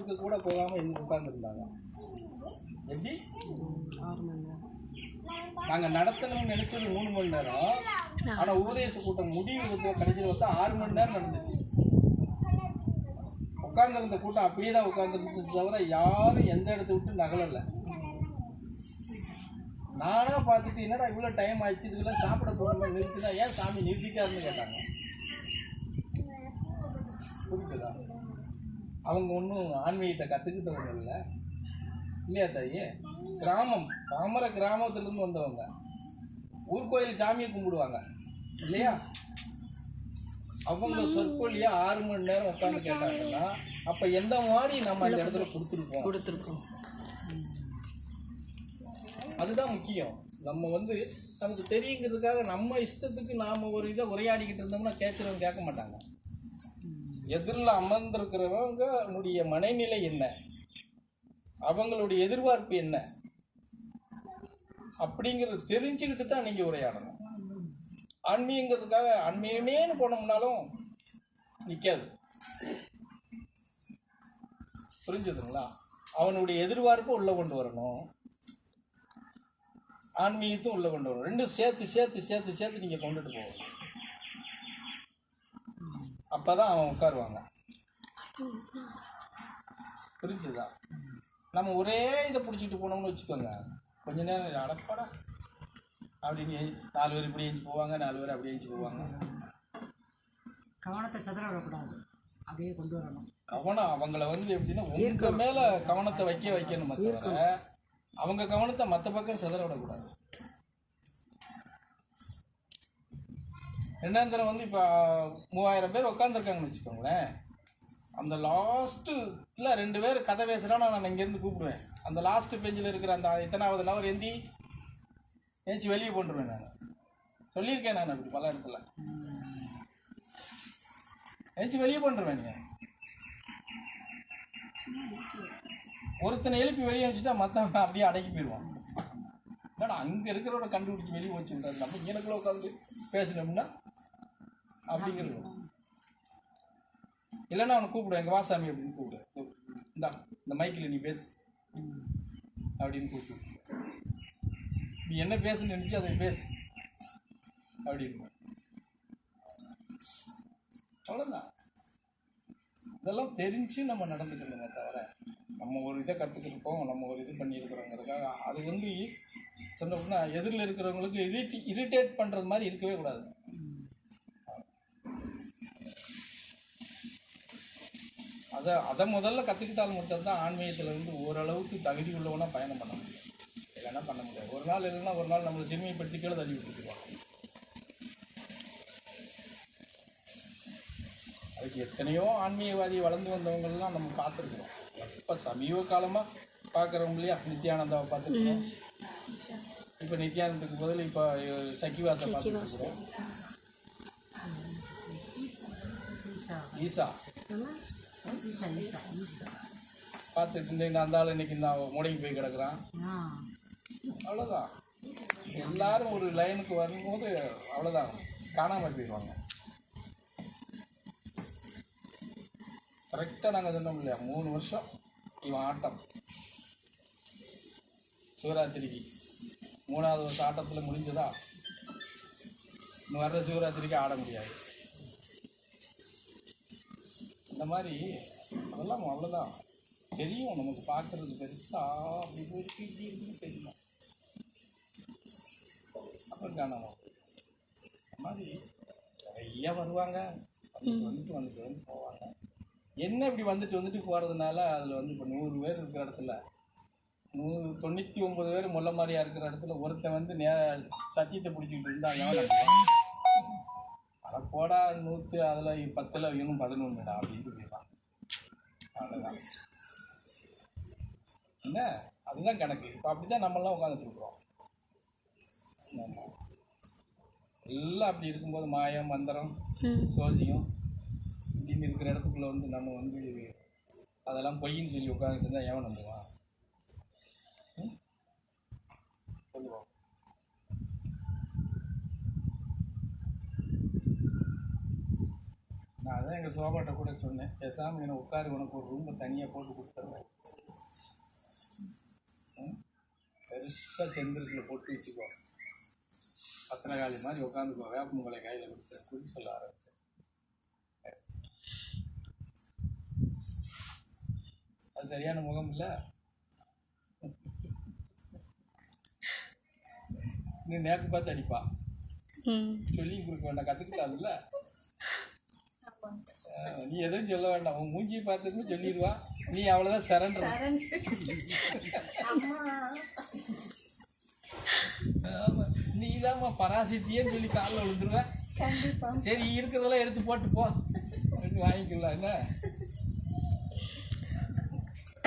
Work கூட போகாமல் இருந்து உட்காந்துருந்தாங்க எப்படி? நாங்கள் நடத்தணும்னு நினைச்சது மூணு மணி நேரம். ஆனால் உபதேச கூட்டம் முடிவு கடைசியில் பார்த்தா ஆறு மணி நேரம் நடந்துச்சு. உட்காந்துருந்த கூட்டம் அப்படியே தான் உட்கார்ந்துருந்தது தவிர யாரும் எந்த இடத்த விட்டு நகலலை. நானாக பார்த்துட்டு என்னடா இவ்வளோ டைம் ஆயிடுச்சு இதுக்கெல்லாம் சாப்பிட போகிற நிறுத்தினா ஏன் சாமி நிறுத்திக்காருன்னு கேட்டாங்க. புரிஞ்சுதா? அவங்க ஒன்றும் ஆன்மீகத்தை கற்றுக்கிட்டவங்க இல்லை. இல்லையா தாயே? கிராமம். பாமர கிராமத்துலேருந்து வந்தவங்க. ஊர் கோயில் சாமியை கும்பிடுவாங்க. இல்லையா? அவங்க சொற்பொழியா ஆறு மணி நேரம் உட்காந்து கேட்டாங்கன்னா அப்போ எந்த மாதிரி நம்ம அந்த இடத்துல கொடுத்துருப்போம்? கொடுத்துருக்கோம். அதுதான் முக்கியம். நம்ம வந்து நமக்கு தெரியுங்கிறதுக்காக நம்ம இஷ்டத்துக்கு நாம் ஒரு இதை உரையாடிக்கிட்டு இருந்தோம்னா கேட்குறவங்க கேட்க மாட்டாங்க. எதிரில் அமர்ந்திருக்கிறவங்களுடைய மனநிலை என்ன? அவங்களுடைய எதிர்பார்ப்பு என்ன? அப்படிங்கிறத தெரிஞ்சுக்கிட்டு தான் நீங்கள் உரையாடணும். ஆன்மீகங்கிறதுக்காக ஆன்மீகமேன்னு போனோம்னாலும் நிற்காது புரிஞ்சுதுங்களா? அவனுடைய எதிர்பார்ப்பு உள்ளே கொண்டு வரணும். ஆன்மீகத்தும் உள்ளே கொண்டு வரணும். ரெண்டும் சேர்த்து சேர்த்து சேர்த்து சேர்த்து நீங்கள் கொண்டுட்டு போகணும். அப்போ தான் அவன் உட்காருவாங்க. புரிஞ்சுதா? நம்ம ஒரே இதை பிடிச்சிட்டு போனோம்னு வச்சுக்கோங்க. கொஞ்ச நேரம் அடப்பாடா. அப்படின்னு நாலு பேர் இப்படி ஏஞ்சி போவாங்க நாலு பேர் அப்படி ஏஞ்சி போவாங்க. கவனத்தை சதுர விடக்கூடாது. அப்படியே கொண்டு வரணும். கவனம் அவங்கள வந்து எப்படின்னா உங்க மேல கவனத்தை வைக்க வைக்கணும் தவிர அவங்க கவனத்தை மற்ற பக்கம் சிதற விடக்கூடாது. ரெண்டாம் தரம் வந்து இப்போ மூவாயிரம் பேர் உட்காந்துருக்காங்கன்னு வச்சுக்கோங்களேன். அந்த லாஸ்ட்டு இல்லை ரெண்டு பேர் கதை பேசுகிறா நான் இங்கேருந்து கூப்பிடுவேன். அந்த லாஸ்ட் பேஜில் இருக்கிற அந்த எத்தனாவது நவர் எந்தி ஏஞ்சி வெளியே போட்டுருவேன் நான். சொல்லியிருக்கேன் நான் அப்படி பல இடத்துல. ஏஞ்சி வெளியே போட்டுருவேன் நீங்கள் ஒருத்தனை எழுப்பி வெளியே அனுப்பிச்சிட்டா மற்றவன் அப்படியே அடக்கி போயிடுவான். என்னடா அங்கே இருக்கிறவரை கண்டுபிடிச்சி வெளியே வச்சுருந்தாரு நம்ம இங்கனக்குள்ள உட்காந்து பேசணும்னா அப்படிங்கிறது. இல்லைன்னா அவனை கூப்பிடுவேன் எங்கள் வாசாமி அப்படின்னு கூப்பிடுவேன் இந்தா இந்த மைக்கில் நீ பேசு. அப்படின்னு கூப்பிடு. நீ என்ன பேசுன்னு நினச்சி அதை பேசு. அப்படின்னு. அவ்வளோதான் இதெல்லாம் தெரிஞ்சு நம்ம நடந்துக்கணுமே தவிர நம்ம ஒரு இதை கற்றுக்கிருக்கோம் நம்ம ஒரு இது பண்ணியிருக்கிறோங்கிறதுக்காக அது வந்து சொன்னோம்னா எதிரில் இருக்கிறவங்களுக்கு இரிட்டி இரிட்டேட் பண்ணுறது மாதிரி இருக்கவே கூடாது. அதை அதை முதல்ல கற்றுக்கிட்டால் மட்டும்தான் ஆன்மீகத்தில் வந்து ஓரளவுக்கு தகுதி உள்ளவனா பயணம் பண்ண முடியும். இல்லைன்னா பண்ண முடியாது. ஒரு நாள் இல்லைன்னா ஒரு நாள் நம்மளை சிறுமைப்படுத்தி கீழே தள்ளி விட்டுருவாங்க அதுக்கு எத்தனையோ ஆன்மீகவாதி வளர்ந்து வந்தவங்கெல்லாம் நம்ம பார்த்துருக்குறோம். இப்போ சமீப காலமாக பார்க்குறோம் இல்லையா? நித்யானந்தாவை பார்த்துருக்கோம் இப்போ நித்யானந்துக்கு பதில் இப்போ சக்கிவாசை ஈசா. ஈசா. பார்த்துட்டு இருந்தீங்க அந்த ஆள் இன்னைக்கு இந்த முடங்கி போய் கிடக்குறான். அவ்வளோதான் எல்லாரும் ஒரு லைனுக்கு வரும்போது அவ்வளோதான் காணாமல் போயிடுவாங்க. கரெக்டாக நாங்கள் சொன்னோம் இல்லையா? மூணு வருஷம் இவன் ஆட்டம். சிவராத்திரிக்கு. மூணாவது வருஷம் ஆட்டத்தில் முடிஞ்சதா? இன்னும் வர்ற சிவராத்திரிக்கு ஆட முடியாது. இந்த மாதிரி அதெல்லாம் அவ்வளோதான் தெரியும் நமக்கு பார்க்கறது பெருசா அப்படி போயிருக்கு இப்படி இருக்குன்னு தெரியும் அப்புறம் காணாம. இந்த மாதிரி நிறைய வருவாங்க. வந்துட்டு வந்துட்டு வந்துட்டு வந்து போவாங்க. என்ன இப்படி வந்துட்டு வந்துட்டு போகிறதுனால அதில் வந்து இப்போ நூறு பேர் இருக்கிற இடத்துல நூறு தொண்ணூற்றி ஒம்பது பேர் முல்லை மாதிரியா இருக்கிற இடத்துல ஒருத்தன் வந்து நே சத்தியத்தை பிடிச்சிக்கிட்டு இருந்தாங்க அதை போடா நூற்று அதில் பத்தில் இன்னும் பதினொன்றுடா அப்படின்ட்டு போயிடலாம் அவ்வளோதான் என்ன? அதுதான் கணக்கு. இப்போ அப்படி தான் நம்மளாம் உட்காந்துட்டு இருக்கிறோம். ஆமா. எல்லாம் அப்படி இருக்கும்போது மாயம் மந்திரம் சோசியம் இப்படின்னு இருக்கிற இடத்துக்குள்ள வந்து நம்ம வந்து அதெல்லாம் பொய்ன்னு சொல்லி உட்காந்துட்டு இருந்தா எவன் நம்புவான்? சொல்லுவோம். நான் அதான் எங்கள் சோபாட்ட கூட சொன்னேன். பேசாமல் என்ன உட்காரு உனக்கு ஒரு ரூமை தனியாக போட்டு கொடுத்துட்றேன் பெருசாக செந்திரத்தில் போட்டு வச்சுக்கோ. பத்திரகாளி மாதிரி உட்காந்துக்கோ வேப்பமுங்களை கையில் கொடுத்து குறி சொல்ல ஆரம்பிச்சேன். அது சரியான முகம் இல்லை? நீ நேக்கு பார்த்து அடிப்பா. சொல்லி கொடுக்க வேண்டாம். கற்றுக்கலாம்ல நீ எதுவும் சொல்ல வேண்டாம். உன் மூஞ்சியை பார்த்துட்டு சொல்லிடுவா. நீ அவ்வளோதான் சரண்டர் ஆமா. நீ தான்மா பராசக்தியேன்னு சொல்லி காலில் விழுந்துருவேன் சரி இருக்கிறதெல்லாம் எடுத்து போட்டு போ. வாங்கிக்கலாம். என்ன?